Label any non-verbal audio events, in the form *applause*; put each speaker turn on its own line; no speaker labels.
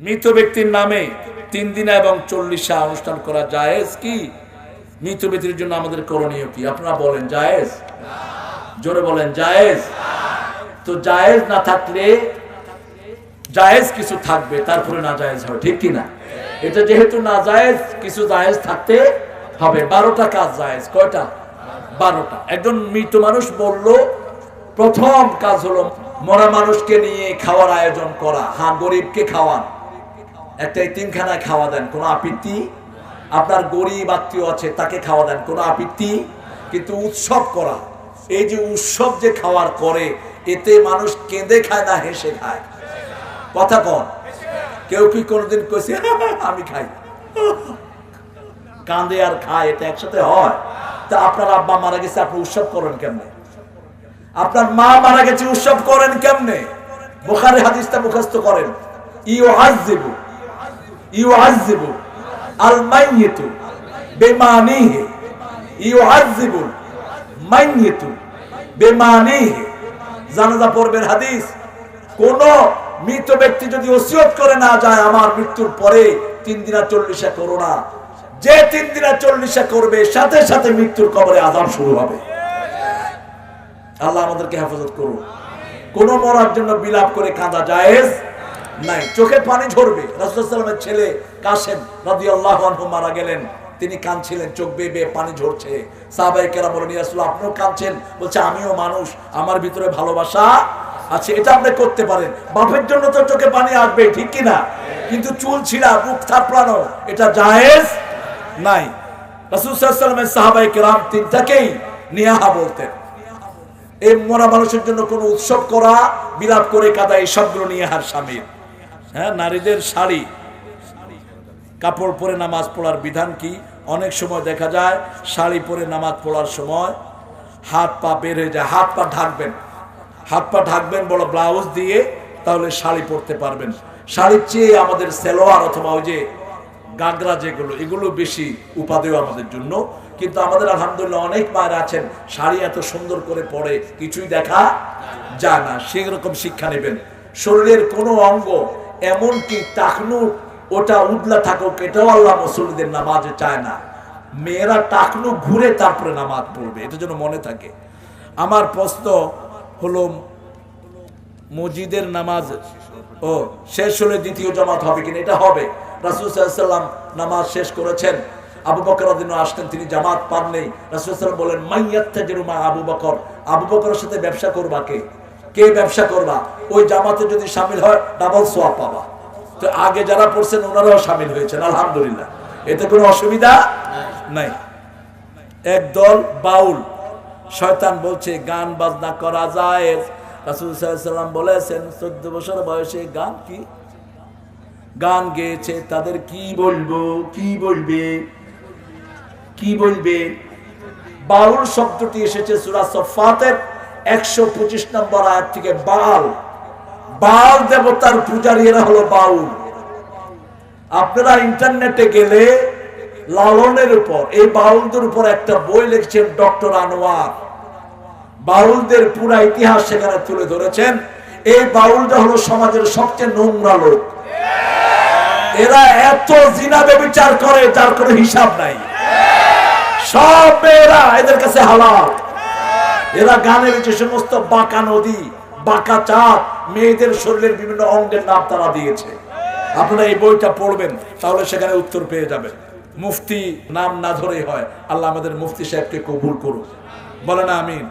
মৃত ব্যক্তির নামে তিন দিন এবং চল্লিশা অনুষ্ঠান করা জায়েজ কি? মৃত ব্যক্তির জন্য আমাদের করণীয় কি? আপনারা বলেন, জায়েজ? জোরে বলেন, জায়েজ? তো জায়েজ না থাকলে, জায়েজ কিছু থাকবে, তারপরে না জায়েজ হবে, ঠিক কি না এটা যেহেতু না জায়েজ, কিছু জায়েজ থাকতে হবে। বারোটা কাজ জায়েজ, কয়টা? বারোটা। একজন মৃত মানুষ বলল, প্রথম কাজ হলো মরা মানুষকে নিয়ে খাওয়ার আয়োজন করা হ্যাঁ গরিবকে খাওয়ান। একটা তিনখানায় খাওয়া দেন, কোনো আপত্তি? আপনার গরিব আত্মীয় আছে, তাকে খাওয়া দেন, কোনো আপত্তি? কিন্তু উৎসব করা, এই যে উৎসব যে খাওয়ার করে, এতে মানুষ কেঁদে খায় না হেসে খায়? কথা কন। কেউ কি কোনোদিন কইছে, *laughs* আমি খাই। কাঁদে আর খায়, এটা একসাথে হয়? তা আপনার আব্বা মারা গেছে, আপনি উৎসব করেন কেমনে? আপনার মা মারা গেছে, উৎসব করেন কেমনে? বোখারে হাদিসটা মুখস্থ করেন। ইউ আজিবু কোন মৃত ব্যক্তি যদি ওসিয়ত করে না যায়, আমার মৃত্যুর পরে তিন দিনা যে তিন দিনা করবে, সাথে সাথে মৃত্যুর কবরে আজাব শুরু হবে। আল্লাহ আমাদেরকে হেফাজত করুন। কোন মরার জন্য বিলাপ করে কাঁদা জায়েজ। নাই, চোখে পানি ঝরবে। রাসুলের ছেলে কাসেম রাজি আল্লাহ মারা গেলেন। তিনি কাঁদছিলেন, চোখ বেয়ে বেয়ে পানি ঝরছে। সাহাবাই কেরা বলেন ইয়াসুল আপনিও কাঁদছেন? বলছে, আমিও মানুষ, আমার ভিতরে ভালোবাসা আছে, এটা আপনি করতে পারেন। বাপের জন্য তো চোখে পানি আসবে, ঠিক কি না কিন্তু চুল ছিঁড়া বুক থাপড়ানো, এটা জায়েজ নাই। রাসুল সাহাবাই কেরাম তিনটাকেই নিয়াহা বলতেন। এই মরা মানুষের জন্য কোনো উৎসব করা, বিলাপ করে কাদা, এই সবগুলো নিয়ে হার স্বামীর। হ্যাঁ নারীদের শাড়ি। কাপড় পরে নামাজ পড়ার বিধান কি? অনেক সময় দেখা যায়, শাড়ি পরে নামাজ পড়ার সময় হাত পা বের হয়ে যায়, হাত পা ঢাকবেন। হাত পা ঢাকবেন বড় ব্লাউজ দিয়ে, তাহলে শাড়ি পরতে পারবেন। শাড়ির চেয়ে আমাদের সেলোয়ার অথবা ওই যে গাগরা যেগুলো, এগুলো বেশি উপাদেয় আমাদের জন্য। কিন্তু আমাদের আলহামদুলিল্লাহ অনেক মায়ের আছেন, শাড়ি এত সুন্দর করে পরে কিছুই দেখা যায় না, সেই রকম শিক্ষা নেবেন। শরীরের কোনো অঙ্গ এমনকি টাকনু, ওটা উদলা থাকুক, এটাও আল্লাহ মুসলিদের নামাজে চায় না। মেয়েরা টাকনু ঘুরে তারপরে নামাজ পড়বে, এটা যেন মনে থাকে। আমার প্রশ্ন হলো, মসজিদের নামাজ, ও, শেষ হলে দ্বিতীয় জামাত হবে কিনা? এটা হবে। রাসুল সাল্লাম নামাজ শেষ করেছেন। আবু বকর আসতেন, তিনি জামাত পান নেই রাসুল সাল্লাম বলেন মাইয়াত্তা জেরুমা আবু বকর। আবু বকরের সাথে ব্যবসা করবা কে? কে ব্যবসা করবা? ওই জামাতে যদি সামিল হয় ডাবল সোয়াব পাবা। তো আগে যারা পড়ছেন, ওনারাও সামিল হয়েছেন, আলহামদুলিল্লাহ। এতে কোনো অসুবিধা নাই। একদল বাউল। শয়তান বলছে, গান বাজনা করা যায় রাসুল সাল্লাম বলেছেন, চোদ্দ বছর বয়সে গান কি? গান গেয়েছে, তাদের কি বলব? কি বলবে? কি বলবে? বাউল শব্দটি এসেছে সুরা সফাতের একশো পঁচিশ নম্বর আয়াত থেকে বাল বাল দেবতার পূজারী এরা হলো বাউল। আপনারা ইন্টারনেটে গেলে লালনের উপর, এই বাউলদের উপর একটা বই লিখছেন ডক্টর আনোয়ার। বাউলদের পুরা ইতিহাস সেখানে তুলে ধরেছেন। এই বাউলটা হলো সমাজের সবচেয়ে নোংরা লোক। এরা এত জিনাবে বিচার করে, যার কোনো হিসাব নাই। সব মেয়েরা এদের কাছে হালাল। এরা গানের যে সমস্ত বাঁকা নদী, বাঁকা চাপ মেয়েদের শরীরের বিভিন্ন অঙ্গের নাম তারা দিয়েছে। আপনারা এই বইটা পড়বেন, তাহলে সেখানে উত্তর পেয়ে যাবেন। মুফতি নাম না ধরেই হয়, আল্লাহ আমাদের মুফতি সাহেবকে কবুল করুন বলেন আমিন।